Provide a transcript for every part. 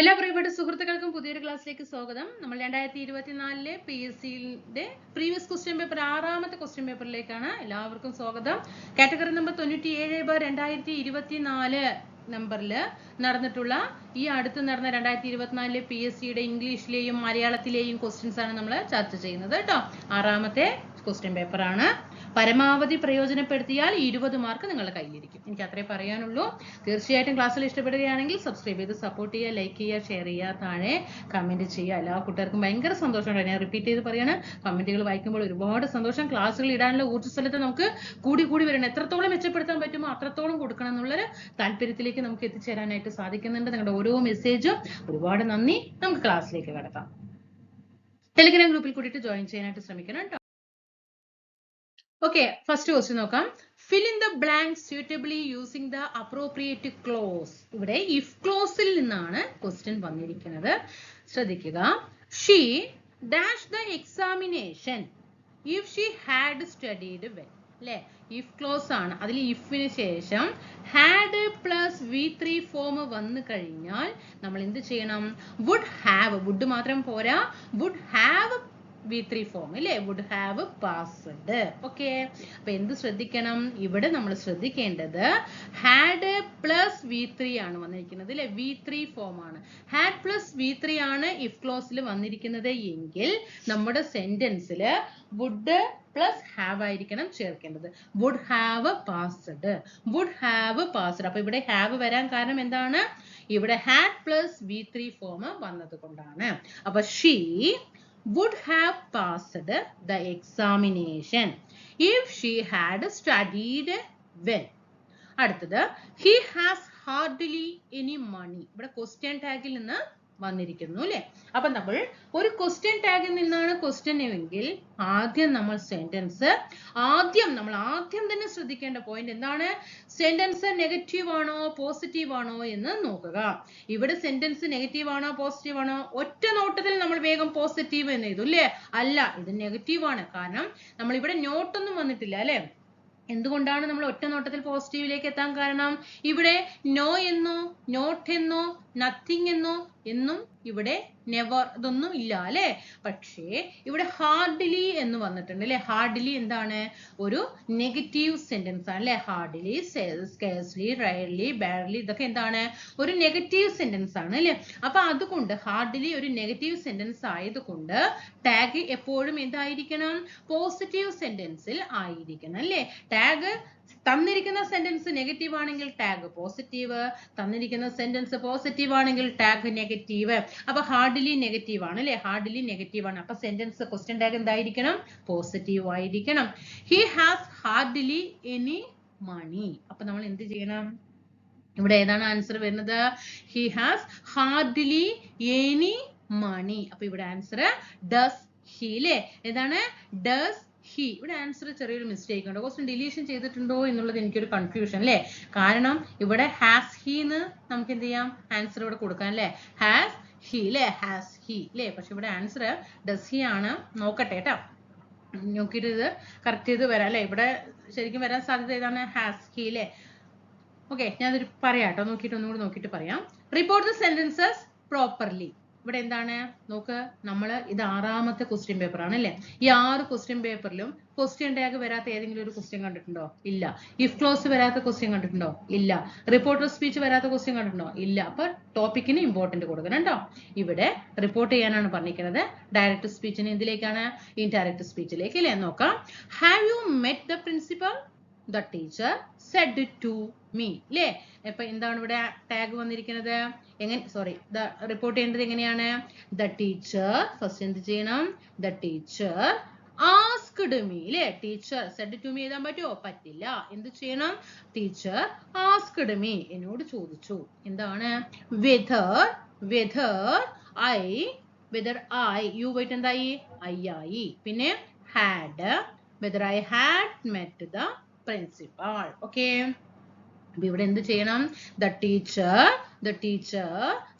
എല്ലാ പ്രിയപ്പെട്ട സുഹൃത്തുക്കൾക്കും പുതിയൊരു ക്ലാസ്സിലേക്ക് സ്വാഗതം. നമ്മൾ രണ്ടായിരത്തി ഇരുപത്തിനാലിലെ പി എസ് സിയുടെ പ്രീവിയസ് ക്വസ്റ്റ്യൻ പേപ്പർ ആറാമത്തെ ക്വസ്റ്റ്യൻ പേപ്പറിലേക്കാണ് എല്ലാവർക്കും സ്വാഗതം. കാറ്റഗറി നമ്പർ തൊണ്ണൂറ്റി ഏഴ് ബ രണ്ടായിരത്തി ഇരുപത്തിനാല് നമ്പറിൽ നടന്നിട്ടുള്ള ഈ അടുത്ത് നടന്ന രണ്ടായിരത്തി ഇരുപത്തിനാലിലെ പി എസ് സിയുടെ ഇംഗ്ലീഷിലെയും മലയാളത്തിലെയും ക്വസ്റ്റ്യൻസ് ആണ് നമ്മൾ ചർച്ച ചെയ്യുന്നത് കേട്ടോ ആറാമത്തെ ക്വസ്റ്റ്യൻ പേപ്പറാണ് പരമാവധി പ്രയോജനപ്പെടുത്തിയാൽ ഇരുപത് മാർക്ക് നിങ്ങളുടെ കയ്യിലിരിക്കും. എനിക്ക് അത്രേ പറയാനുള്ളൂ. തീർച്ചയായിട്ടും ക്ലാസ്സിൽ ഇഷ്ടപ്പെടുകയാണെങ്കിൽ സബ്സ്ക്രൈബ് ചെയ്ത് സപ്പോർട്ട് ചെയ്യുക ലൈക്ക് ചെയ്യുക ഷെയർ ചെയ്യുക താഴെ കമന്റ് ചെയ്യുക. എല്ലാ കൂട്ടുകാർക്കും ഭയങ്കര സന്തോഷമുണ്ട്. ഞാൻ റിപ്പീറ്റ് ചെയ്ത് പറയാണ് കമന്റുകൾ വായിക്കുമ്പോൾ ഒരുപാട് സന്തോഷം. ക്ലാസ്സുകൾ ഇടാനുള്ള ഊർജസ്ഥലത്ത് നമുക്ക് കൂടി കൂടി വരണം. എത്രത്തോളം മെച്ചപ്പെടുത്താൻ പറ്റുമോ അത്രത്തോളം കൊടുക്കണം എന്നുള്ളൊരു താല്പര്യത്തിലേക്ക് നമുക്ക് എത്തിച്ചേരാനായിട്ട് സാധിക്കുന്നുണ്ട്. നിങ്ങളുടെ ഓരോ മെസ്സേജും ഒരുപാട് നന്ദി. നമുക്ക് ക്ലാസ്സിലേക്ക് കടക്കാം. ടെലിഗ്രാം ഗ്രൂപ്പിൽ കൂടിയിട്ട് ജോയിൻ ചെയ്യാനായിട്ട് ശ്രമിക്കണം ഓക്കെ ഫസ്റ്റ് ക്വസ്റ്റ്യൻ നോക്കാം. Fill in the blank suitably using the appropriate clause ഇവിടെ ഇഫ് ക്ലോസിൽ നിന്നാണ് ക്വസ്റ്റ്യൻ വന്നിരിക്കുന്നത്. ശ്രദ്ധിക്കുക. She dash the examination if she had studied well അല്ലേ ഇഫ് ക്ലോസ് ആണ്. അതിൽ ഇഫിന് ശേഷം had plus V three form വന്നു കഴിഞ്ഞാൽ നമ്മൾ എന്ത് ചെയ്യണം? വുഡ് ഹാവ് വുഡ് മാത്രം പോരാ. Would have V three form അല്ലേ വുഡ് ഹാവ് പാസ്ഡ് ഓക്കെ അപ്പൊ എന്ത് ശ്രദ്ധിക്കണം? ഇവിടെ നമ്മൾ ശ്രദ്ധിക്കേണ്ടത് ഹാഡ് പ്ലസ് വി ത്രീ ആണ് വന്നിരിക്കുന്നത് അല്ലെ വി ത്രീ ഫോം ആണ്. ഹാഡ് പ്ലസ് വി ത്രീ ആണ് ഇഫ് ക്ലോസിൽ വന്നിരിക്കുന്നത് എങ്കിൽ നമ്മുടെ സെന്റൻസിൽ വുഡ് പ്ലസ് ഹാവ് ആയിരിക്കണം ചേർക്കേണ്ടത്. Would have passed would have passed അപ്പൊ ഇവിടെ ഹാവ് വരാൻ കാരണം എന്താണ്? ഇവിടെ had plus V three form വന്നത് കൊണ്ടാണ്. അപ്പൊ she would have passed the examination if she had studied well. അടുത്തത് he has hardly any money ഇവിടെ ക്വസ്റ്റ്യൻ ടാഗിൽ നിന്ന് വന്നിരിക്കുന്നു അല്ലെ? അപ്പൊ നമ്മൾ ഒരു ക്വസ്റ്റ്യൻ ടാഗിൽ നിന്നാണ് ക്വസ്റ്റ്യൻ എങ്കിൽ ആദ്യം നമ്മൾ സെന്റൻസ് ആദ്യം നമ്മൾ ആദ്യം തന്നെ ശ്രദ്ധിക്കേണ്ട പോയിന്റ് എന്താണ്? സെന്റൻസ് നെഗറ്റീവ് ആണോ പോസിറ്റീവ് ആണോ എന്ന് നോക്കുക. ഇവിടെ സെന്റൻസ് നെഗറ്റീവ് ആണോ പോസിറ്റീവ് ആണോ? ഒറ്റ നോട്ടത്തിൽ നമ്മൾ വേഗം പോസിറ്റീവ് എന്ന് എഴുതും അല്ലേ? അല്ല ഇത് നെഗറ്റീവ് ആണ്. കാരണം നമ്മൾ ഇവിടെ നോട്ടൊന്നും വന്നിട്ടില്ല അല്ലെ? എന്തുകൊണ്ടാണ് നമ്മൾ ഒറ്റ നോട്ടത്തിൽ പോസിറ്റീവിലേക്ക് എത്താൻ കാരണം? ഇവിടെ നോ എന്നോ നോട്ട് എന്നോ നത്തിങ് എന്നോ എന്നും ഇവിടെ നെവർ ഇതൊന്നും ഇല്ല അല്ലെ? പക്ഷേ ഇവിടെ ഹാർഡ്ലി എന്ന് വന്നിട്ടുണ്ട് അല്ലെ? ഹാർഡ്ലി എന്താണ്? ഒരു നെഗറ്റീവ് സെന്റൻസ് ആണ് അല്ലെ? ഹാർഡ്ലി സ്കേഴ്സ്ലി റയർലി ബാർലി ഇതൊക്കെ എന്താണ്? ഒരു നെഗറ്റീവ് സെന്റൻസ് ആണ് അല്ലെ? അപ്പൊ അതുകൊണ്ട് ഹാർഡ്ലി ഒരു നെഗറ്റീവ് സെന്റൻസ് ആയതുകൊണ്ട് ടാഗ് എപ്പോഴും എന്തായിരിക്കണം? പോസിറ്റീവ് സെന്റൻസിൽ ആയിരിക്കണം അല്ലെ? ടാഗ് തന്നിരിക്കുന്ന സെന്റൻസ് നെഗറ്റീവ് ആണെങ്കിൽ ടാഗ് പോസിറ്റീവ് തന്നിരിക്കുന്ന സെന്റൻസ് പോസിറ്റീവ് ആണെങ്കിൽ ടാഗ് നെഗറ്റീവ് അപ്പൊ ഹാർഡ്ലി നെഗറ്റീവ് ആണ് അല്ലെ? ഹാർഡ്ലി നെഗറ്റീവ് ആണ്. അപ്പൊ സെന്റൻസ് ക്വസ്റ്റ്യൻ ടാഗ് എന്തായിരിക്കണം? പോസിറ്റീവ് ആയിരിക്കണം. He has hardly any money അപ്പൊ നമ്മൾ എന്ത് ചെയ്യണം? ഇവിടെ ഏതാണ് ആൻസർ വരുന്നത്? He has hardly any money അപ്പൊ ഇവിടെ ആൻസർ ഡസ് ഹി അല്ലേ ഏതാണ്? ഡസ് ഹി ഇവിടെ ആൻസർ ചെറിയൊരു മിസ്റ്റേക്ക് ഉണ്ട്. ക്വസ്റ്റ്യൻ ഡിലീഷൻ ചെയ്തിട്ടുണ്ടോ എന്നുള്ളത് എനിക്കൊരു കൺഫ്യൂഷൻ അല്ലേ? കാരണം ഇവിടെ ഹാസ് ഹി എന്ന് നമുക്ക് എന്ത് ചെയ്യാം? ആൻസർ ഇവിടെ കൊടുക്കാം അല്ലേ? ഹാസ് ഹി അല്ലേ ഹാസ് ഹി അല്ലേ പക്ഷെ ഇവിടെ ആൻസർ ഡസ് ഹി ആണ്. നോക്കട്ടെ കേട്ടോ നോക്കിയിട്ട് ഇത് കറക്റ്റ് ചെയ്ത് വരാം അല്ലേ? ഇവിടെ ശരിക്കും വരാൻ സാധ്യത ഏതാണ്? ഹാസ് ഹി അല്ലേ ഓക്കെ ഞാനതൊരു പറയാം കേട്ടോ നോക്കിയിട്ട് ഒന്നുകൂടി നോക്കിയിട്ട് പറയാം. റിപ്പോർട്ട് ദ സെന്റൻസസ് പ്രോപ്പർലി ഇവിടെ എന്താണ്? നോക്ക് നമ്മൾ ഇത് ആറാമത്തെ ക്വസ്റ്റ്യൻ പേപ്പർ ആണ് അല്ലേ? ഈ ആറ് ക്വസ്റ്റ്യൻ പേപ്പറിലും ക്വസ്റ്റ്യൻ ടാഗ് വരാത്ത ഏതെങ്കിലും ഒരു ക്വസ്റ്റ്യൻ കണ്ടിട്ടുണ്ടോ? ഇല്ല. ഇഫ് ക്ലോസ് വരാത്ത ക്വസ്റ്റ്യൻ കണ്ടിട്ടുണ്ടോ? ഇല്ല. റിപ്പോർട്ടർ സ്പീച്ച് വരാത്ത ക്വസ്റ്റ്യൻ കണ്ടിട്ടുണ്ടോ? ഇല്ല. അപ്പൊ ടോപ്പിക്കിന് ഇമ്പോർട്ടന്റ് കൊടുക്കണം കേട്ടോ. ഇവിടെ റിപ്പോർട്ട് ചെയ്യാനാണ് പറഞ്ഞിരിക്കുന്നത്. ഡയറക്റ്റ് സ്പീച്ചിന് എന്തിലേക്കാണ് ഇൻഡയറക്റ്റ് സ്പീച്ചിലേക്ക് അല്ലേ? നോക്കാം. Have you met the principal the teacher said to me അല്ലേ ഇപ്പൊ എന്താണ് ഇവിടെ ടാഗ് വന്നിരിക്കുന്നത്? എങ്ങനെ സോറി റിപ്പോർട്ട് ചെയ്യേണ്ടത് എങ്ങനെയാണ്? ദ ടീച്ചർ ഫസ്റ്റ് എന്ത് ചെയ്യണം? ദ ടീച്ചർ ആസ്ക്ഡ് മീ അല്ലേ ടീച്ചർ സെഡ് ടു മീ എഴുതാൻ പറ്റുമോ പറ്റില്ല. എന്ത് ചെയ്യണം? ടീച്ചർ ആസ്ക്ഡ് മീ എന്നോട് ചോദിച്ചു. എന്താണ്? Whether whether I whether I you പോയിട്ട് എന്തായി? ഐ ആയി. പിന്നെ had whether I had met the principal okay അപ്പൊ ഇവിടെ എന്ത് ചെയ്യണം? The teacher the teacher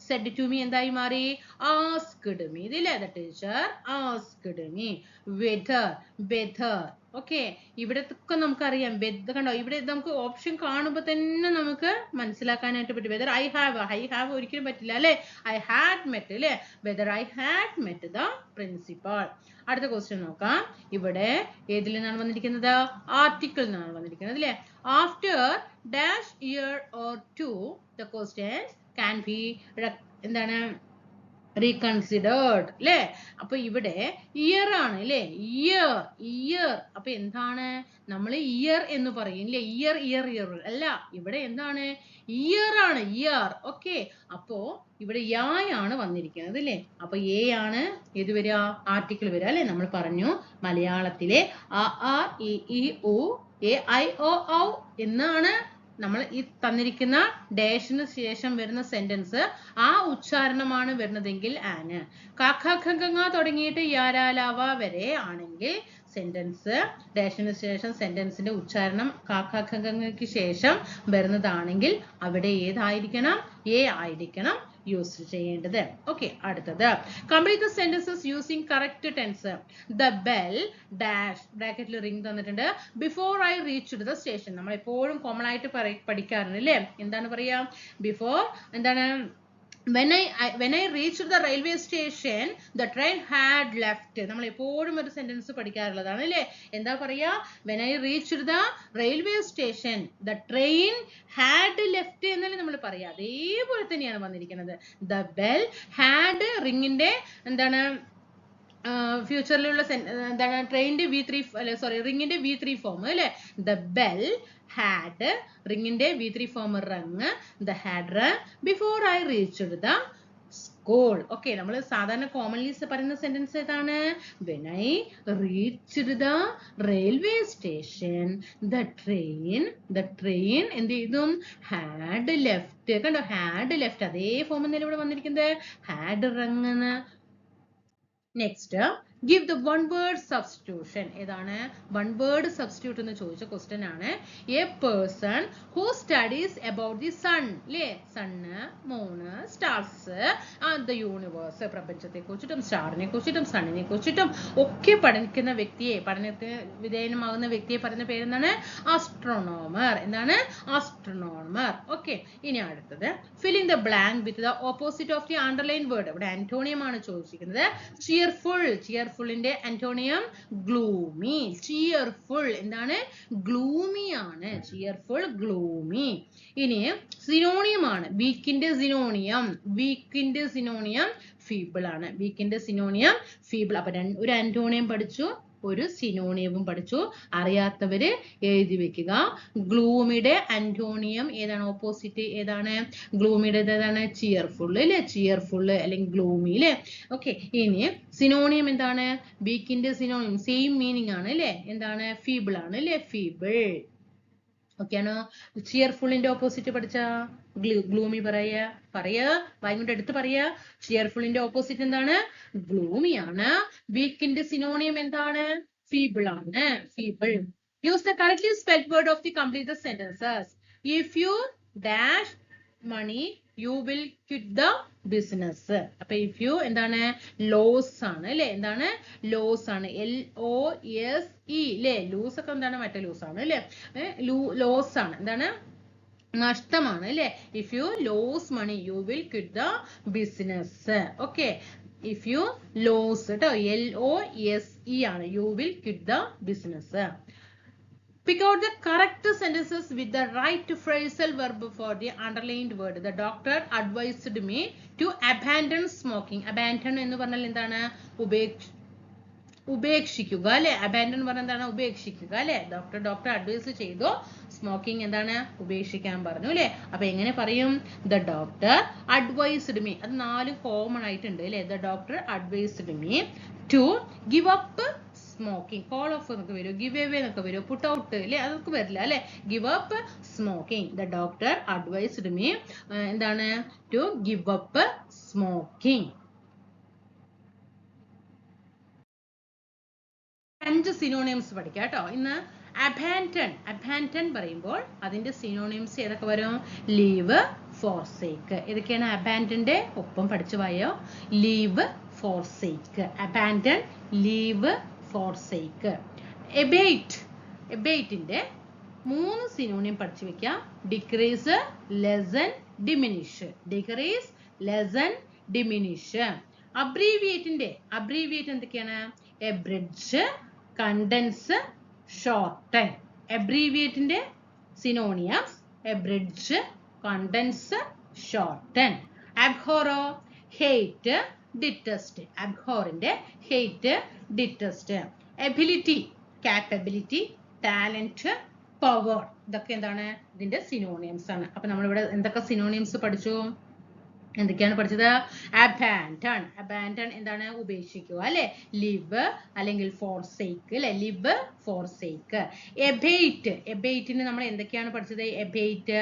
said to me എന്തായി മാറി? ആസ്ക്ഡ് മീ ഇതില്ലേ? The teacher asked me whether whether okay ഇവിടത്തൊക്കെ നമുക്കറിയാം. വെദർ കണ്ടോ? ഇവിടെ നമുക്ക് ഓപ്ഷൻ കാണുമ്പോൾ തന്നെ നമുക്ക് മനസ്സിലാക്കാനായിട്ട് പറ്റും. Whether I have I have ഒരിക്കലും പറ്റില്ല അല്ലെ? ഐ ഹാഡ് മെറ്റ് അല്ലേ? Whether I had met the principal അടുത്ത ക്വസ്റ്റ്യൻ നോക്കാം. ഇവിടെ ഏതിൽ നിന്നാണ് വന്നിരിക്കുന്നത്? ആർട്ടിക്കിൾ നിന്നാണ് വന്നിരിക്കുന്നത് അല്ലേ? After dash year or two the questions can be എന്താണ്? റീകൺസിഡേർഡ് അല്ലേ അപ്പൊ ഇവിടെ ഇയർ ആണ് അല്ലേ ഇയർ ഇയർ അപ്പൊ എന്താണ്? നമ്മൾ ഇയർ എന്ന് പറയും അല്ലേ ഇയർ ഇയർ ഇയർ അല്ല ഇവിടെ എന്താണ്? ഇയർ ആണ് ഇയർ ഓക്കെ അപ്പോ ഇവിടെ യായാണ് വന്നിരിക്കുന്നത് അല്ലേ അപ്പൊ എ ആണ് ഏത് വരിക? ആർട്ടിക്കിൾ വരിക അല്ലെ നമ്മൾ പറഞ്ഞു മലയാളത്തിലെ അ ആ ഇ ഉ എ ഐ ഒ ഔ എന്നാണ്? നമ്മൾ ഈ തന്നിരിക്കുന്ന ഡാഷിന് ശേഷം വരുന്ന സെന്റൻസ് ആ ഉച്ചാരണമാണ് വരുന്നതെങ്കിൽ ആന് കാക്കാഖങ്ങ തുടങ്ങിയിട്ട് യാരാലാവ വരെ ആണെങ്കിൽ സെന്റൻസ് ഡാഷിന് ശേഷം സെന്റൻസിന്റെ ഉച്ചാരണം കാഖ ശേഷം വരുന്നതാണെങ്കിൽ അവിടെ ഏതായിരിക്കണം? എ ആയിരിക്കണം. യൂസ് ചെയ്യേണ്ടത്. ഓക്കെ അടുത്തത്. Complete the sentences using correct tense the bell dash ബ്രാക്കറ്റിൽ റിംഗ് തന്നിട്ടുണ്ട്. Before I reach the station നമ്മൾ എപ്പോഴും കോമൺ ആയിട്ട് പഠിക്കാറുണ്ട് അല്ലേ എന്താണ് പറയുക ബിഫോർ എന്താണ്? When I, when I reached the railway station the train had left. നമ്മൾ എപ്പോഴും ഒരു സെന്റൻസ് പഠിക്കാറുള്ളതാണ് അല്ലേ? എന്താ പറയാ? When I reached the railway station the train had left എന്നല്ലേ നമ്മൾ പറയാ. അതേപോലെ തന്നെയാണ് വന്നിരിക്കുന്നത്. The bell had റിങ്ങിന്റെ എന്താണ് ഫ്യൂച്ചറിലുള്ള എന്താണ് ട്രെയിനിന്റെ വി ത്രീ അല്ലെ സോറി റിങ്ങിന്റെ വി ത്രീ ഫോം അല്ലെ? ദ ബെൽ ഹാഡ് റിങ്ങിന്റെ V three form rung the had rung before I reached the school okay നമ്മൾ സാധാരണ കോമൺലി പറയുന്ന സെന്റൻസ് ഏതാണ്? When I reached the railway station the train the train എന്ത് ചെയ്തു? Had left കണ്ടോ? Had left അതേ form എന്നല്ലേ ഇവിടെ വന്നിരിക്കുന്നത്? Had rung next give the one word substitution ഏതാണ്? വൺ വേർഡ് സബ്സ്റ്റിറ്റ്യൂട്ട് എന്ന് ചോദിച്ച ക്വസ്റ്റ്യൻ ആണ്. A person who studies about the sun അല്ലേ sun moon stars the universe പ്രപഞ്ചത്തെ കുറിച്ചിട്ടും സ്റ്റാറിനെ കുറിച്ചിട്ടും സണ്ണിനെ കുറിച്ചിട്ടും ഒക്കെ പഠിക്കുന്ന വ്യക്തിയെ പഠനത്തിന് വിധേയനമാകുന്ന വ്യക്തിയെ പറയുന്ന പേരെന്താണ്? ആസ്ട്രോണോമർ എന്താണ്? ആസ്ട്രോണോമർ ഓക്കെ ഇനി അടുത്തത്. Filling the blank with the opposite of the underline word ഇവിടെ ആന്റോണിയം ആണ് ചോദിച്ചിരിക്കുന്നത് ചിയർഫുൾ ചിയർഫുള്ളിന്റെ അന്റോണിയം ഗ്ലൂമി ചിയർഫുൾ എന്താണ്? ഗ്ലൂമി ആണ്. ചിയർഫുൾ ഗ്ലൂമി ഇനി സിനോണിയം ആണ്. വീക്കിന്റെ സിനോണിയം വീക്കിന്റെ സിനോണിയം ഫീബിൾ ആണ്. വീക്കിന്റെ സിനോണിയം ഫീബിൾ അപ്പൊ ഒരു ആന്റോണിയം പഠിച്ചു. ഒരു സിനോണിയവും പഠിച്ചു. അറിയാത്തവര് എഴുതി വെക്കുക. ഗ്ലൂമിയുടെ ആന്റോണിയം ഏതാണ്? ഓപ്പോസിറ്റ് ഏതാണ്? ഗ്ലൂമിയുടെ ഏതാണ്? ചിയർഫുൾ അല്ലെ ചിയർഫുൾ അല്ലെങ്കിൽ ഗ്ലൂമി അല്ലെ ഓക്കെ ഇനി സിനോണിയം എന്താണ്? ബീക്കിന്റെ സിനോണിയം സെയിം മീനിങ് ആണ് അല്ലെ എന്താണ്? ഫീബിൾ ആണ് അല്ലെ ഫീബിൾ ഓക്കെ ആണോ? ചിയർഫുള്ളിന്റെ ഓപ്പോസിറ്റ് പഠിച്ച? ഗ്ലൂമി പറയ പറയ വായും കൊണ്ട് എടുത്ത് പറയാ ചിയർഫുളിന്റെ ഓപ്പോസിറ്റ് എന്താണ്? ഗ്ലൂമി ആണ് വീക്കിന്റെ സിനോണിയം എന്താണ്? ഫീബിൾ ആണ്. Feeble use the correctly spelled word of the complete the sentences if you dash money you will quit the business അപ്പൊ ഇഫ് യു എന്താണ്? ലോസ് ആണ് അല്ലെ എന്താണ്? ലോസ് ആണ്. എൽ ഒ എസ് ഇ അല്ലെ ലൂസ് ഒക്കെ എന്താണ്? മറ്റേ ലൂസ് ആണ് അല്ലെ ലോസ് ആണ്. എന്താണ്? നഷ്ടമാണ് അല്ലെ? If you lose money you will quit the business okay if you lose കേട്ടോ എൽ ഒ എസ് ഇ ആണ് you will quit the business pick out the correct sentences with the right phrasal verb for the underlined word the doctor advised me to abandon smoking abandon എന്ന് പറഞ്ഞാൽ എന്താണ്? ഉപേക്ഷ ഉപേക്ഷിക്കുക അല്ലെ? Abandon പറഞ്ഞ എന്താണ്? ഉപേക്ഷിക്കുക അല്ലെ? ഡോക്ടർ ഡോക്ടർ അഡ്വൈസ് ചെയ്തു. സ്മോക്കിംഗ് എന്താണ്? ഉപേക്ഷിക്കാൻ പറഞ്ഞു അല്ലെ? അപ്പൊ എങ്ങനെ പറയും? ദ ഡോക്ടർ അഡ്വൈസ്ഡ് മീ അത് നാല് കോമൺ ആയിട്ടുണ്ട് അല്ലെ? The doctor advised me to give up smoking call off എന്നൊക്കെ വരും. ഗിവ് എവേ എന്നൊക്കെ വരും. പുട്ട് ഔട്ട് അല്ലെ? അതൊക്കെ വരില്ല അല്ലെ? Give up smoking the doctor advised me എന്താണ്? ടു ഗിവ് അപ്പ് സ്മോക്കിംഗ് അഞ്ച് സിനോണിയംസ് പഠിക്കാം കേട്ടോ. ഇന്ന് അബാന്റൺ അബാന്റൺ പറയുമ്പോൾ അതിന്റെ സിനോണിയംസ് ഏതൊക്കെ വരും? ലീവ് ഫോർസേക്ക് ഇതൊക്കെയാണ് അബാന്റന്റെ ഒപ്പം പഠിച്ചു പോയോ leave forsake abandon leave forsake abate എബേറ്റിന്റെ മൂന്ന് സിനോണിയം പഠിച്ചു വെക്കാം. Decrease lesson diminish decrease lesson diminish അബ്രീവിയേറ്റിന്റെ abbreviate എന്തൊക്കെയാണ്? Abridge condense shorten. എബ്രീവിയേറ്റിന്റെ synonyms abridge condense shorten അബ്ഹോറോ hate detest അബ്ഹോറിന്റെ hate detest ability capability talent power ഇതൊക്കെ എന്താണ്? ഇതിന്റെ സിനോണിയംസ് ആണ്. അപ്പൊ നമ്മളിവിടെ എന്തൊക്കെ സിനോണിയംസ് പഠിച്ചു? എന്തൊക്കെയാണ് പഠിച്ചത്? അബാൻഡൺ അബാൻഡൺ എന്താണ് ഉപേക്ഷിക്കുക അല്ലെ? ലിവ് അല്ലെങ്കിൽ ഫോർസേക്ക് അല്ലെ? ലിവ് ഫോർസേക്ക് എബേറ്റ് എബേറ്റിന് നമ്മൾ എന്തൊക്കെയാണ് പഠിച്ചത്? എബേറ്റ്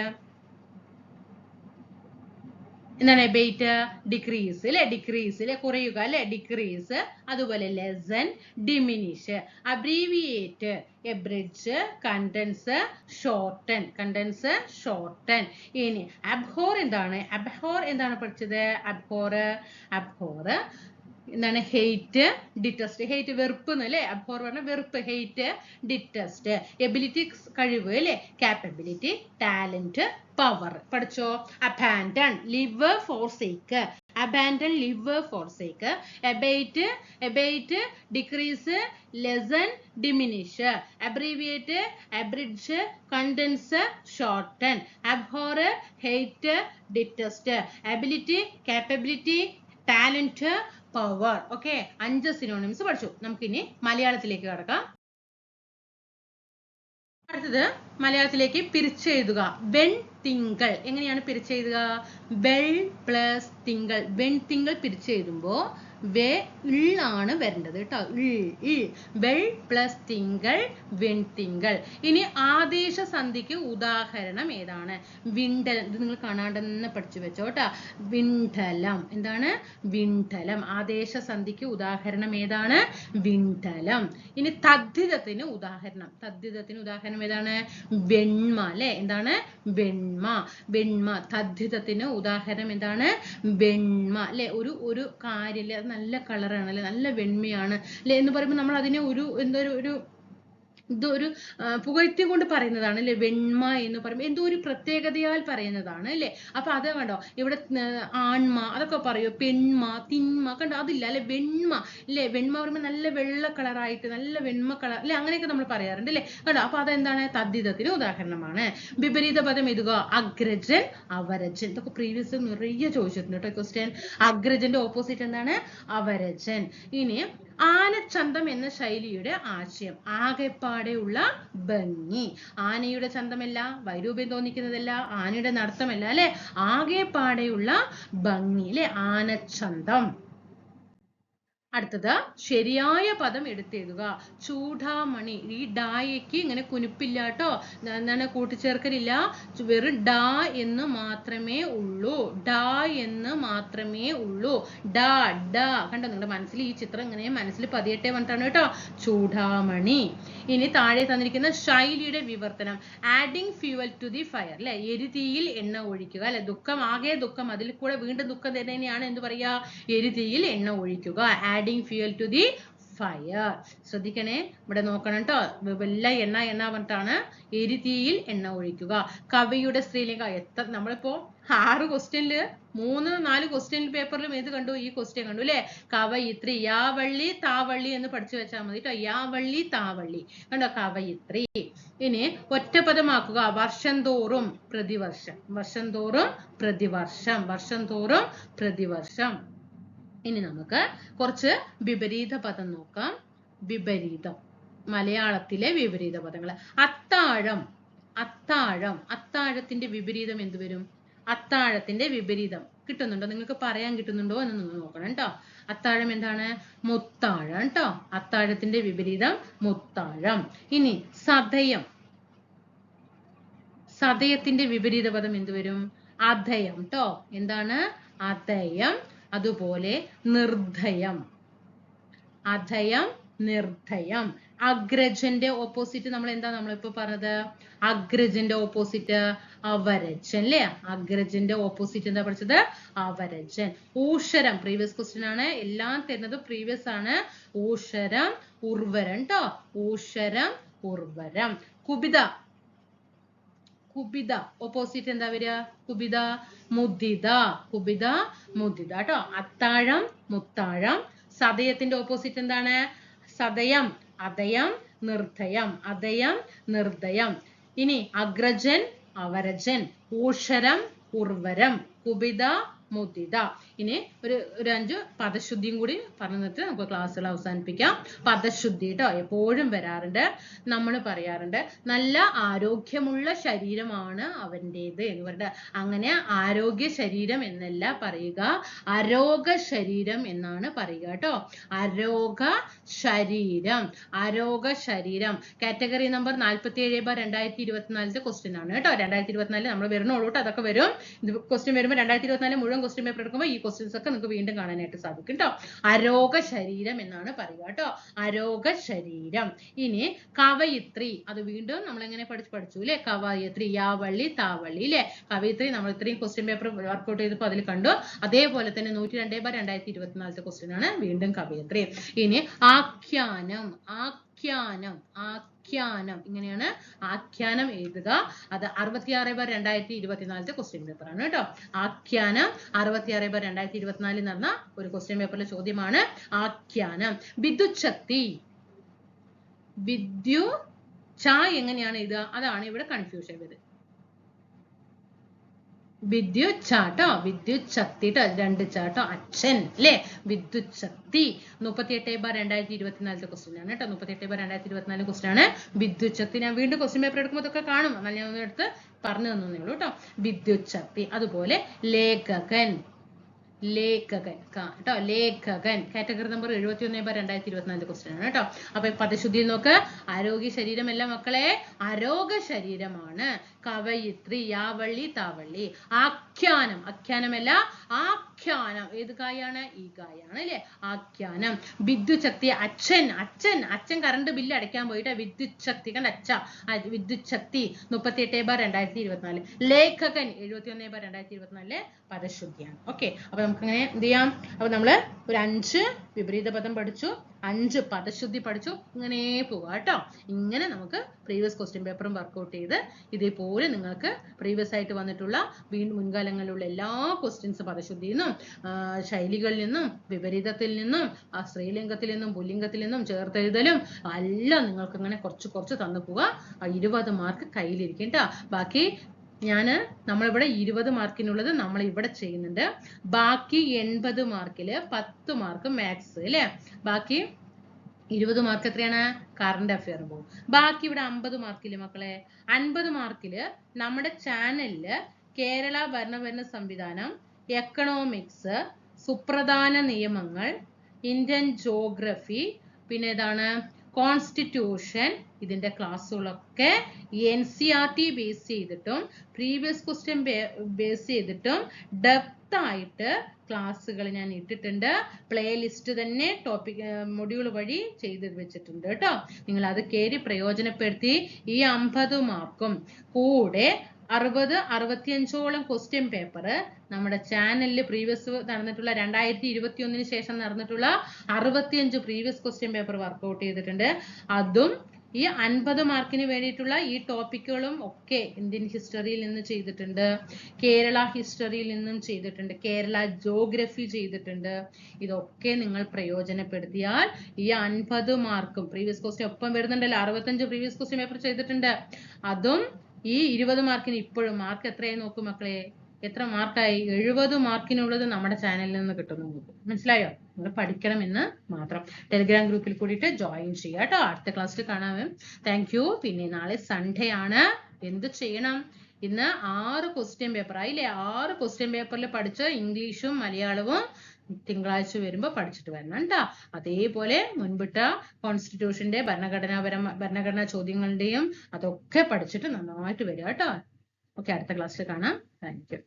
എന്താണ് എബേറ്റ് ഡിക്രീസ് അല്ലെ ഡിക്രീസ് അല്ലെ കുറയുക അല്ലെ ഡിക്രീസ് അതുപോലെ lesson diminish abbreviate abridge condense shorten condense shorten ഇനി അബ്ഹോർ എന്താണ്? അബ്ഹോർ എന്താണ് പഠിച്ചത്? അബ്ഹോർ അബ്ഹോർ എന്താണ് ഹെയ്റ്റ് ഡിറ്റസ്റ്റ് ഹെയ്റ്റ് വെറുപ്പ് അല്ലേ? അബ്ഹോർ പറഞ്ഞ വെറുപ്പ് ഹെയ്റ്റ് ഡിറ്റസ്റ്റ് എബിലിറ്റി കഴിവ് അല്ലേ? കാപ്പബിലിറ്റി ടാലന്റ് പവർ പഠിച്ചോ? Abandon leave forsake abandon leave forsake abate abate decrease lesson diminish abbreviate abridge condense shorten abhor hate detest ability capability talent power okay അഞ്ച് synonyms പഠിച്ചു. നമുക്കിനി മലയാളത്തിലേക്ക് കടക്കാം. അടുത്തത് മലയാളത്തിലേക്ക് പിരിച്ചെഴുതുക. വെൺ തിങ്കൾ. എങ്ങനെയാണ് പിരിച്ചെഴുതുക? വെൾ പ്ലസ് തിങ്കൾ. വെൺ തിങ്കൾ പിരിച്ചെഴുതുമ്പോൾ വെ ആണ് വരേണ്ടത് കേട്ടോ. ഇൾ വെൾ പ്ലസ് തിങ്കൾ വെൺ തിങ്കൾ. ഇനി ആദേശ സന്ധിക്ക് ഉദാഹരണം ഏതാണ്? വിണ്ടൽ. ഇത് നിങ്ങൾ കാണാണ്ട് തന്നെ പഠിച്ചു വെച്ചോ കേട്ടോ. വിണ്ടലം. എന്താണ്? വിണ്ടലം. ആദേശ സന്ധിക്ക് ഉദാഹരണം ഏതാണ്? വിണ്ടലം. ഇനി തദ്ധിതത്തിന് ഉദാഹരണം. തദ്ധിതത്തിന് ഉദാഹരണം ഏതാണ്? വെണ്മ അല്ലെ? എന്താണ്? വെണ്മ. വെണ്മ തദ്ധിതത്തിന് ഉദാഹരണം എന്താണ്? വെണ്മ അല്ലെ? ഒരു ഒരു കാര്യം നല്ല കളറാണ് അല്ലെ? നല്ല വെണ്മയാണ് അല്ലെ? എന്ന് പറയുമ്പോൾ നമ്മൾ അതിനെ ഒരു എന്തൊരു ഒരു ഒരു ഇതൊരു പുകഴ്ത്തി കൊണ്ട് പറയുന്നതാണ് അല്ലെ? വെണ്മ എന്ന് പറയുമ്പോൾ എന്തോ ഒരു പ്രത്യേകതയാൽ പറയുന്നതാണ് അല്ലെ? അപ്പൊ അത് കണ്ടോ? ഇവിടെ ആൺമ അതൊക്കെ പറയോ? പെൺമ തിന്മ കണ്ടോ? അതില്ല അല്ലെ? വെണ്മ അല്ലെ? വെണ്മ പറയുമ്പോൾ നല്ല വെള്ള കളറായിട്ട് നല്ല വെണ്മ കളർ അല്ലെ? അങ്ങനെയൊക്കെ നമ്മൾ പറയാറുണ്ട് അല്ലെ? കണ്ടോ? അപ്പൊ അതെന്താണ്? തദ്ധിതത്തിന് ഉദാഹരണമാണ്. വിപരീത പദം എഴുതുക. അഗ്രജൻ അവരജൻ. ഇതൊക്കെ പ്രീവിയസ് നിറയെ ചോദിച്ചിട്ടുണ്ട് കേട്ടോ ക്വസ്റ്റ്യൻ അഗ്രജന്റെ ഓപ്പോസിറ്റ് എന്താണ്? അവരജൻ. ഇനി ആനച്ചന്തം എന്ന ശൈലിയുടെ ആശയം. ആകെപ്പാടെയുള്ള ഭംഗി. ആനയുടെ ചന്തമല്ല വൈരൂപ്യം തോന്നിക്കുന്നതല്ല ആനയുടെ നടത്തമല്ല അല്ലെ? ആകെപ്പാടെയുള്ള ഭംഗി അല്ലെ? ആനച്ചന്തം. അടുത്തത് ശരിയായ പദം എടുത്തെഴുതുക. ചൂടാമണി ഈ ഡായക്ക് ഇങ്ങനെ കുനിപ്പില്ല കേട്ടോ. എന്താണ് കൂട്ടിച്ചേർക്കലില്ല? വെറും ഡാ എന്ന് മാത്രമേ ഉള്ളൂ. ഡാ എന്ന് മാത്രമേ ഉള്ളൂ. ഡാ ഡാ. കണ്ടോ നിങ്ങളുടെ മനസ്സിൽ ഈ ചിത്രം ഇങ്ങനെ മനസ്സിൽ പതിയട്ടെ വന്നിട്ടാണ് കേട്ടോ. ചൂടാമണി. ഇനി താഴെ തന്നിരിക്കുന്ന ശൈലിയുടെ വിവർത്തനം. Adding fuel to the fire അല്ലെ? എരുതിയിൽ എണ്ണ ഒഴിക്കുക. അല്ലെ? ദുഃഖം ആകെ ദുഃഖം. അതിൽ കൂടെ വീണ്ടും ദുഃഖം തന്നെയാണ് എന്ത് പറയുക? എരുതിയിൽ എണ്ണ ഒഴിക്കുക. Adding fuel to the fire ശ്രദ്ധിക്കണേ. ഇവിടെ നോക്കണം കേട്ടോ വല്ല എണ്ണ എണ്ണ പറഞ്ഞിട്ടാണ് എരിതീയിൽ എണ്ണ ഒഴിക്കുക. കവിയുടെ സ്ത്രീലിംഗ എത്ര നമ്മളിപ്പോ ആറ് ക്വസ്റ്റ്യനിൽ മൂന്ന് നാല് ക്വസ്റ്റ്യൻ പേപ്പറിലും ഏത് കണ്ടു ഈ ക്വസ്റ്റ്യൻ കണ്ടു അല്ലെ കവയിത്രി യാവള്ളി താവള്ളി എന്ന് പഠിച്ചു വെച്ചാൽ മതി കേട്ടോ യാവള്ളി താവള്ളി കണ്ടോ? കവയിത്രി. ഇനി ഒറ്റപദമാക്കുക വർഷം തോറും പ്രതിവർഷം. വർഷം തോറും പ്രതിവർഷം. വർഷം തോറും പ്രതിവർഷം. ഇനി നമുക്ക് കുറച്ച് വിപരീത പദം നോക്കാം. വിപരീതം. മലയാളത്തിലെ വിപരീത പദങ്ങൾ അത്താഴം. അത്താഴം. അത്താഴത്തിന്റെ വിപരീതം എന്ത് വരും? അത്താഴത്തിന്റെ വിപരീതം. കിട്ടുന്നുണ്ടോ? നിങ്ങൾക്ക് പറയാൻ കിട്ടുന്നുണ്ടോ എന്ന് നിങ്ങൾ നോക്കണം കേട്ടോ അത്താഴം എന്താണ്? മുത്താഴം കേട്ടോ അത്താഴത്തിന്റെ വിപരീതം മുത്താഴം. ഇനി സതയം സതയത്തിന്റെ വിപരീത പദം എന്ത് വരും? അധയം കേട്ടോ എന്താണ്? അധയം. അതുപോലെ നിർദ്ധയം. അധയം നിർദ്ധയം. അഗ്രജന്റെ ഓപ്പോസിറ്റ് നമ്മൾ എന്താ നമ്മളിപ്പോ പറഞ്ഞത്? അഗ്രജന്റെ ഓപ്പോസിറ്റ് അവരജൻ അല്ലേ? അഗ്രജന്റെ ഓപ്പോസിറ്റ് എന്താ പഠിച്ചത്? അവരജൻ. ഊഷരം പ്രീവിയസ് ക്വസ്റ്റ്യൻ ആണ്. എല്ലാം തരുന്നത് പ്രീവിയസ് ആണ്. ഊഷരം ഉർവരം കേട്ടോ ഊഷരം ഉർവരം. കുപിത കുബിത ഓപ്പോസിറ്റ് എന്താ വരിക? കുബിത മുദിത കുബിത മുദിത കേട്ടോ? അത്താഴം മുത്താഴം. സതയത്തിന്റെ ഓപ്പോസിറ്റ് എന്താണ്? സതയം അതയം നിർദ്ധയം. അതയം നിർദ്ധയം. ഇനി അഗ്രജൻ അവരജൻ. ഊഷരം ഉർവരം. കുബിത മുദിത ഇനി ഒരു ഒരു അഞ്ച് പദശുദ്ധിയും കൂടി പറഞ്ഞിട്ട് നമുക്ക് ക്ലാസ്സുകൾ അവസാനിപ്പിക്കാം. പദശുദ്ധി കേട്ടോ എപ്പോഴും വരാറുണ്ട്. നമ്മൾ പറയാറുണ്ട് നല്ല ആരോഗ്യമുള്ള ശരീരമാണ് അവന്റേത് എന്ന് പറഞ്ഞിട്ട്. അങ്ങനെ ആരോഗ്യ ശരീരം എന്നല്ല പറയുക അരോഗ ശരീരം എന്നാണ് പറയുക കേട്ടോ അരോഗ ശരീരം അരോഗ ശരീരം. കാറ്റഗറി നമ്പർ നാൽപ്പത്തി ഏഴ് ബാർ രണ്ടായിരത്തി ഇരുപത്തിനാലിന്റെ ക്വസ്റ്റ്യൻ ആണ് കേട്ടോ രണ്ടായിരത്തി ഇരുപത്തിനാലിൽ നമ്മൾ വരുന്നുള്ളൂ കേട്ടോ അതൊക്കെ വരും. ഇത് ക്വസ്റ്റ്യൻ വരുമ്പോൾ രണ്ടായിരത്തി ഇരുപത്തിനാല് മുഴുവൻ ക്വസ്റ്റ്യൻ പേപ്പർ എടുക്കുമ്പോൾ ഈ ക്വസ്റ്റ്യൻസ് ഒക്കെ നിങ്ങൾക്ക് വീണ്ടും കാണാനായിട്ട് സാധിക്കും കേട്ടോ അരോഗ ശരീരം എന്നാണ് പറയുക കേട്ടോ അരോഗ ശരീരം. ഇനി കവയിത്രി. അത് വീണ്ടും നമ്മൾ എങ്ങനെ പഠിച്ചു പഠിച്ചു അല്ലെ കവയിത്രി. യാവള്ളി താവള്ളി അല്ലെ കവയിത്രി നമ്മൾ ഇത്രയും ക്വസ്റ്റ്യൻ പേപ്പർ വർക്ക്ഔട്ട് ചെയ്തപ്പോൾ അതിൽ കണ്ടു. അതേപോലെ തന്നെ നൂറ്റി രണ്ടേ ബാർ രണ്ടായിരത്തി ഇരുപത്തിനാലത്തെ ക്വസ്റ്റ്യൻ ആണ് വീണ്ടും കവയിത്രി. ഇനി ആഖ്യാനം. ആഖ്യാനം ആഖ്യാനം ആഖ്യാനം. ഇങ്ങനെയാണ് ആഖ്യാനം എഴുതുക. അത് അറുപത്തിയാറ് ബൈ രണ്ടായിരത്തി ഇരുപത്തിനാലത്തെ ക്വസ്റ്റ്യൻ പേപ്പർ ആണ് കേട്ടോ. ആഖ്യാനം അറുപത്തിയാറ് ബൈ രണ്ടായിരത്തി ഇരുപത്തിനാലിൽ നടന്ന ഒരു ക്വസ്റ്റ്യൻ പേപ്പറിലെ ചോദ്യമാണ് ആഖ്യാനം. വിദ്യുത് വിദ്യു ച എങ്ങനെയാണ് എഴുതുക? അതാണ് ഇവിടെ കൺഫ്യൂഷൻ വരുന്നത്. വിദ്യുത് ചാട്ടോ? വിദ്യുത് ശക്തി രണ്ട് ചാട്ടോ? അച്ഛൻ അല്ലേ? വിദ്യുത് ശക്തി. മുപ്പത്തി എട്ട് ബാർ രണ്ടായിരത്തി ഇരുപത്തിനാലത്തെ ക്വസ്റ്റ്യൻ ആണ് കേട്ടോ മുപ്പത്തി എട്ട് ബാർ രണ്ടായിരത്തി ഇരുപത്തിനാല് ക്വസ്റ്റ്യൻ ആണ്. വിദ്യുത് ശക്തി. ഞാൻ വീണ്ടും ക്വസ്റ്റ്യൻ പേപ്പർ എടുക്കുമ്പോൾ ഇതൊക്കെ കാണും. എന്നാൽ ഞാൻ ഒന്ന് എടുത്ത് പറഞ്ഞു തന്നേ ഉള്ളൂ കേട്ടോ വിദ്യുത് ശക്തി. അതുപോലെ ലേഖകൻ. ലേഖകൻ. കേട്ടോ ലേഖകൻ. കാറ്റഗറി നമ്പർ എഴുപത്തി ഒന്ന് ബാർ രണ്ടായിരത്തി ഇരുപത്തിനാലിന്റെ ക്വസ്റ്റ്യൻ ആണ് കേട്ടോ അപ്പൊ പദശുദ്ധിയിൽ നോക്ക്. ആരോഗ്യ ശരീരം എല്ലാം മക്കളെ. ആരോഗ്യ ശരീരമാണ്. കവയിത്രി യാവള്ളി താവള്ളി. ആഖ്യാനം. ആഖ്യാനമല്ല ആഖ്യാനം. ഏത് കായാണ് ഈ കായാണ് അല്ലെ? ആഖ്യാനം. വിദ്യുച്ഛക്തി അച്ഛൻ. അച്ഛൻ. അച്ഛൻ കറണ്ട് ബില്ല് അടയ്ക്കാൻ പോയിട്ട് വിദ്യുച്ഛക്തി. കണ്ട അച്ഛ. ശക്തി മുപ്പത്തി എട്ട് ബാർ രണ്ടായിരത്തി ഇരുപത്തിനാല് ലേഖകൻ. എഴുപത്തി ഒന്ന് ബാർ രണ്ടായിരത്തി ഇരുപത്തിനാലിലെ പദശുദ്ധിയാണ് ഓക്കെ അപ്പൊ നമുക്ക് അങ്ങനെ എന്ത് ചെയ്യാം? അപ്പൊ നമ്മൾ ഒരു അഞ്ച് വിപരീത പദം പഠിച്ചു. അഞ്ച് പദശുദ്ധി പഠിച്ചു. ഇങ്ങനെ പോവുക കേട്ടോ. ഇങ്ങനെ നമുക്ക് പ്രീവിയസ് ക്വസ്റ്റ്യൻ പേപ്പറും വർക്കൗട്ട് ചെയ്ത് ഇതേപോലെ നിങ്ങൾക്ക് പ്രീവിയസ് ആയിട്ട് വന്നിട്ടുള്ള വീണ്ടും മുൻകാലങ്ങളിലുള്ള എല്ലാ ക്വസ്റ്റ്യൻസ് പദശുദ്ധിയിൽ നിന്നും ശൈലികളിൽ നിന്നും വിപരീതത്തിൽ നിന്നും സ്ത്രീലിംഗത്തിൽ നിന്നും പുല്ലിംഗത്തിൽ നിന്നും ചേർത്തെഴുതലും എല്ലാം നിങ്ങൾക്ക് ഇങ്ങനെ കുറച്ച് കുറച്ച് തന്നു പോവുക ഇരുപത് മാർക്ക് കയ്യിലിരിക്കും കേട്ടോ. ബാക്കി ഞാൻ നമ്മളിവിടെ ഇരുപത് മാർക്കിനുള്ളത് നമ്മൾ ഇവിടെ ചെയ്യുന്നുണ്ട്. ബാക്കി എൺപത് മാർക്കിൽ പത്ത് മാർക്ക് മാത്സ് അല്ലേ ബാക്കി ഇരുപത് മാർക്ക് എത്രയാണ്? കറണ്ട് അഫെയർ പോകും. ബാക്കി ഇവിടെ അമ്പത് മാർക്കിൽ മക്കളെ? അൻപത് മാർക്കിൽ നമ്മുടെ ചാനലിൽ കേരള ഭരണഭരണ സംവിധാനം എക്കണോമിക്സ് സുപ്രധാന നിയമങ്ങൾ ഇന്ത്യൻ ജോഗ്രഫി പിന്നെ ഏതാണ്? കോൺസ്റ്റിറ്റ്യൂഷൻ ഇതിന്റെ ക്ലാസ്സുകളൊക്കെ N C R T base ചെയ്തിട്ടും പ്രീവിയസ് ക്വസ്റ്റ്യൻ ബേസ് ചെയ്തിട്ടും ഡെപ്ത് ആയിട്ട് ക്ലാസ്സുകൾ ഞാൻ ഇട്ടിട്ടുണ്ട്. പ്ലേലിസ്റ്റ് തന്നെ ടോപ്പിക് മൊഡ്യൂൾ വഴി ചെയ്ത് വെച്ചിട്ടുണ്ട് കേട്ടോ. നിങ്ങൾ അത് കയറി പ്രയോജനപ്പെടുത്തി ഈ അമ്പത് മാർക്കും കൂടെ അറുപത് അറുപത്തിയഞ്ചോളം ക്വസ്റ്റ്യൻ പേപ്പർ നമ്മുടെ ചാനലിൽ പ്രീവിയസ് നടന്നിട്ടുള്ള രണ്ടായിരത്തി ഇരുപത്തി ഒന്നിന് ശേഷം നടന്നിട്ടുള്ള അറുപത്തിയഞ്ച് പ്രീവിയസ് ക്വസ്റ്റ്യൻ പേപ്പർ വർക്കൗട്ട് ചെയ്തിട്ടുണ്ട്. അതും ഈ അൻപത് മാർക്കിന് വേണ്ടിയിട്ടുള്ള ഈ ടോപ്പിക്കുകളും ഒക്കെ ഇന്ത്യൻ ഹിസ്റ്ററിയിൽ നിന്ന് ചെയ്തിട്ടുണ്ട്. കേരള ഹിസ്റ്ററിയിൽ നിന്നും ചെയ്തിട്ടുണ്ട്. കേരള ജോഗ്രഫി ചെയ്തിട്ടുണ്ട്. ഇതൊക്കെ നിങ്ങൾ പ്രയോജനപ്പെടുത്തിയാൽ ഈ അൻപത് മാർക്കും പ്രീവിയസ് ക്വസ്റ്റ്യൻ ഒപ്പം വരുന്നുണ്ടല്ലോ. അറുപത്തഞ്ച് പ്രീവിയസ് ക്വസ്റ്റ്യൻ പേപ്പർ ചെയ്തിട്ടുണ്ട്. അതും ഈ ഇരുപത് മാർക്കിന് ഇപ്പോഴും മാർക്ക് എത്രയായി നോക്കും മക്കളെ? എത്ര മാർക്കായി? എഴുപത് മാർക്കിനുള്ളത് നമ്മുടെ ചാനലിൽ നിന്ന് കിട്ടുന്നു മനസ്സിലായോ? നിങ്ങൾ പഠിക്കണം എന്ന് മാത്രം ടെലിഗ്രാം ഗ്രൂപ്പിൽ കൂടിയിട്ട് ജോയിൻ ചെയ്യുക കേട്ടോ. അടുത്ത ക്ലാസ്സിൽ കാണാം താങ്ക് യു പിന്നെ നാളെ സൺഡേ ആണ്. എന്ത് ചെയ്യണം? ഇന്ന് ആറ് ക്വസ്റ്റ്യൻ പേപ്പർ ആയില്ലേ ആറ് ക്വസ്റ്റ്യൻ പേപ്പറിൽ പഠിച്ച ഇംഗ്ലീഷും മലയാളവും തിങ്കളാഴ്ച വരുമ്പോൾ പഠിച്ചിട്ട് വരണം കേട്ടോ അതേപോലെ മുൻപിട്ട കോൺസ്റ്റിറ്റ്യൂഷന്റെ ഭരണഘടനാപരമ ഭരണഘടനാ ചോദ്യങ്ങളുടെയും അതൊക്കെ പഠിച്ചിട്ട് നന്നായിട്ട് വരിക കേട്ടോ ഓക്കെ അടുത്ത ക്ലാസ്സിൽ കാണാം. Thank you